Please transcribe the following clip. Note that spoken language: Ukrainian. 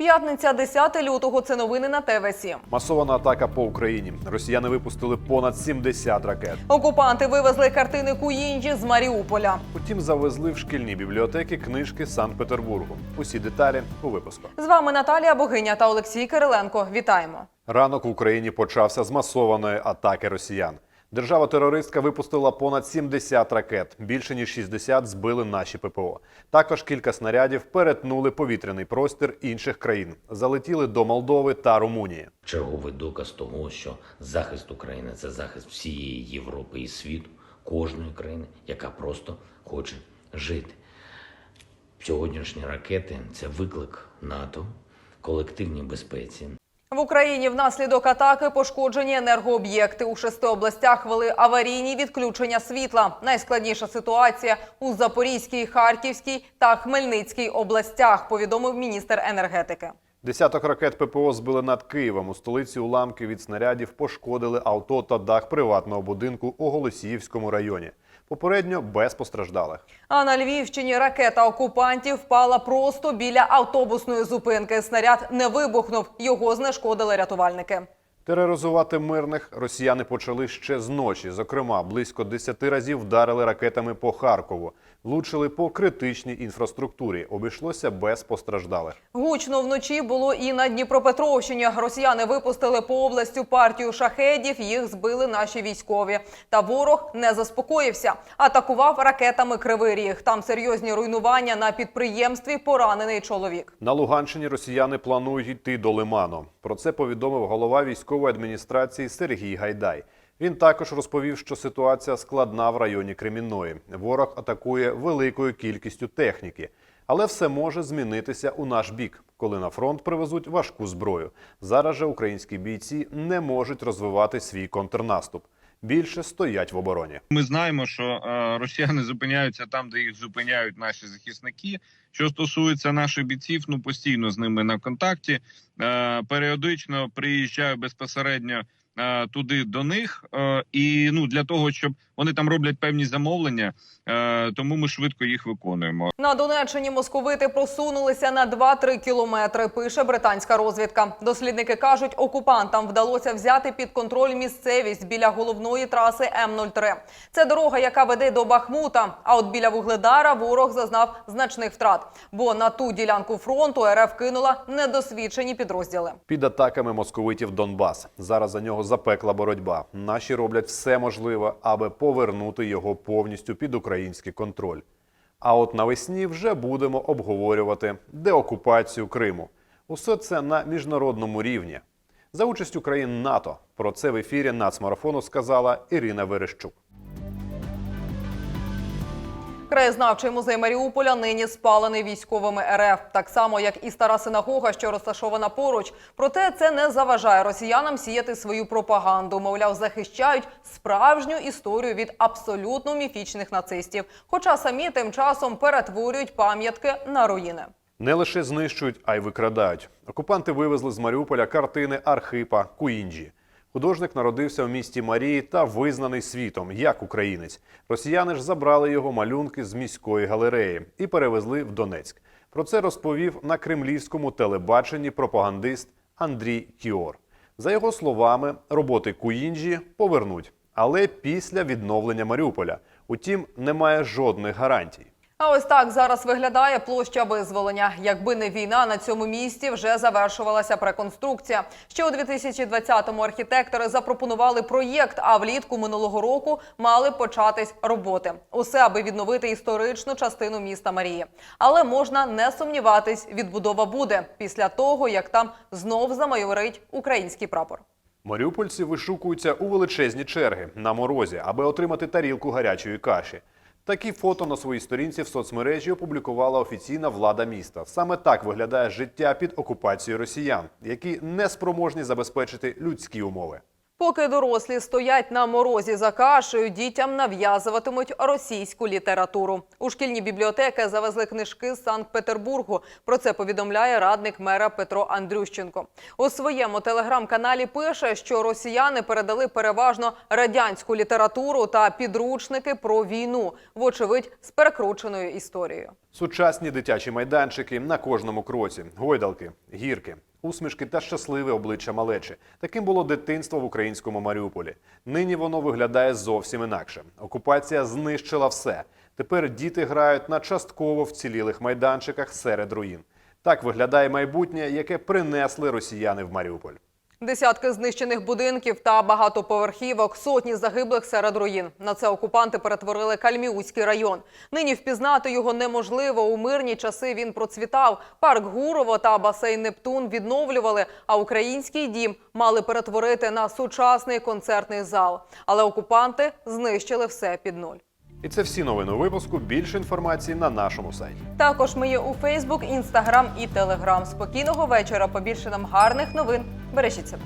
П'ятниця 10 лютого. Це новини на ТВ 7 Масована атака по Україні. Росіяни випустили понад 70 ракет. Окупанти вивезли картини Куїнджі з Маріуполя. Утім, завезли в шкільні бібліотеки книжки Санкт-Петербургу. Усі деталі у випуску. З вами Наталія Богиня та Олексій Кириленко. Вітаємо. Ранок в Україні почався з масованої атаки росіян. Держава-терористка випустила понад 70 ракет. Більше ніж 60 збили наші ППО. Також кілька снарядів перетнули повітряний простір інших країн. Залетіли до Молдови та Румунії. Черговий доказ того, що захист України це захист всієї Європи і світу, кожної країни, яка просто хоче жити. Сьогоднішні ракети це виклик НАТО, колективній безпеці, В Україні внаслідок атаки пошкоджені енергооб'єкти. У шести областях вели аварійні відключення світла. Найскладніша ситуація у Запорізькій, Харківській та Хмельницькій областях. Повідомив міністр енергетики. Десяток ракет ППО збили над Києвом. У столиці уламки від снарядів пошкодили авто та дах приватного будинку у Голосіївському районі. Попередньо без постраждалих. А на Львівщині ракета окупантів впала просто біля автобусної зупинки. Снаряд не вибухнув. Його знешкодили рятувальники. Тероризувати мирних росіяни почали ще з ночі. Зокрема, близько 10 разів вдарили ракетами по Харкову, влучили по критичній інфраструктурі. Обійшлося без постраждалих. Гучно вночі було і на Дніпропетровщині. Росіяни випустили по областю партію шахедів. Їх збили наші військові. Та ворог не заспокоївся. Атакував ракетами Кривий Ріг. Там серйозні руйнування на підприємстві. Поранений чоловік. На Луганщині росіяни планують йти до Лиману. Про це повідомив голова військової адміністрації Сергій Гайдай. Він також розповів, що ситуація складна в районі Кремінної. Ворог атакує великою кількістю техніки, але все може змінитися у наш бік, коли на фронт привезуть важку зброю. Зараз же українські бійці не можуть розвивати свій контрнаступ. Більше стоять в обороні. Ми знаємо, що е, росіяни зупиняються там, де їх зупиняють наші захисники. Що стосується наших бійців, ну постійно з ними на контакті. Е, періодично приїжджаю безпосередньо туди до них. Е, і ну для того, щоб вони там роблять певні замовлення, е, тому ми швидко їх виконуємо. На Донеччині московити просунулися на 2-3 кілометри. Пише британська розвідка. Дослідники кажуть, окупантам вдалося взяти під контроль місцевість біля головної траси М03. Це дорога, яка веде до Бахмута. А от біля Вугледара ворог зазнав значних втрат, бо на ту ділянку фронту РФ кинула недосвідчені підрозділи. Під атаками московитів Донбас. Зараз за нього запекла боротьба. Наші роблять все можливе, аби повернути його повністю під український контроль. А от навесні вже будемо обговорювати деокупацію Криму. Усе це на міжнародному рівні. За участю країн НАТО. Про це в ефірі нацмарафону сказала Ірина Верещук. Краєзнавчий музей Маріуполя нині спалений військовими РФ, так само як і стара синагога, що розташована поруч. Проте це не заважає росіянам сіяти свою пропаганду. Мовляв, захищають справжню історію від абсолютно міфічних нацистів. Хоча самі тим часом перетворюють пам'ятки на руїни. Не лише знищують, а й викрадають. Окупанти вивезли з Маріуполя картини Архипа Куінджі. Художник народився в місті Марії та визнаний світом як українець. Росіяни ж забрали його малюнки з міської галереї і перевезли в Донецьк. Про це розповів на кремлівському телебаченні пропагандист Андрій Кіор. За його словами, роботи Куінджі повернуть, але після відновлення Маріуполя. Утім, немає жодних гарантій. А ось так зараз виглядає площа визволення. Якби не війна, на цьому місці вже завершувалася преконструкція. Ще у 2020-му архітектори запропонували проєкт, а влітку минулого року мали початись роботи. Усе аби відновити історичну частину міста Марії. Але можна не сумніватись, відбудова буде після того, як там знов замайорить український прапор. Маріупольці вишукуються у величезні черги на морозі, аби отримати тарілку гарячої каші. Такі фото на своїй сторінці в соцмережі опублікувала офіційна влада міста. Саме так виглядає життя під окупацією росіян, які не спроможні забезпечити людські умови. Поки дорослі стоять на морозі за кашею, дітям нав'язуватимуть російську літературу. У шкільні бібліотеки завезли книжки з Санкт-Петербургу. Про це повідомляє радник мера Петро Андрющенко. У своєму телеграм-каналі пише, що росіяни передали переважно радянську літературу та підручники про війну, вочевидь, з перекрученою історією. Сучасні дитячі майданчики на кожному кроці, гойдалки, гірки, усмішки та щасливе обличчя малечі. Таким було дитинство в українському Маріуполі. Нині воно виглядає зовсім інакше. Окупація знищила все. Тепер діти грають на частково вцілілих майданчиках серед руїн. Так виглядає майбутнє, яке принесли росіяни в Маріуполь. Десятки знищених будинків та багатоповерхівок, сотні загиблих серед руїн. На це окупанти перетворили Кальміуський район. Нині впізнати його неможливо. У мирні часи він процвітав. Парк Гурово та басейн Нептун відновлювали, а український дім мали перетворити на сучасний концертний зал. Але окупанти знищили все під нуль. І це всі новини у випуску. Більше інформації на нашому сайті. Також ми є у Фейсбук, Інстаграм і Телеграм. Спокійного вечора. Побільше нам гарних новин. Бережіть себе.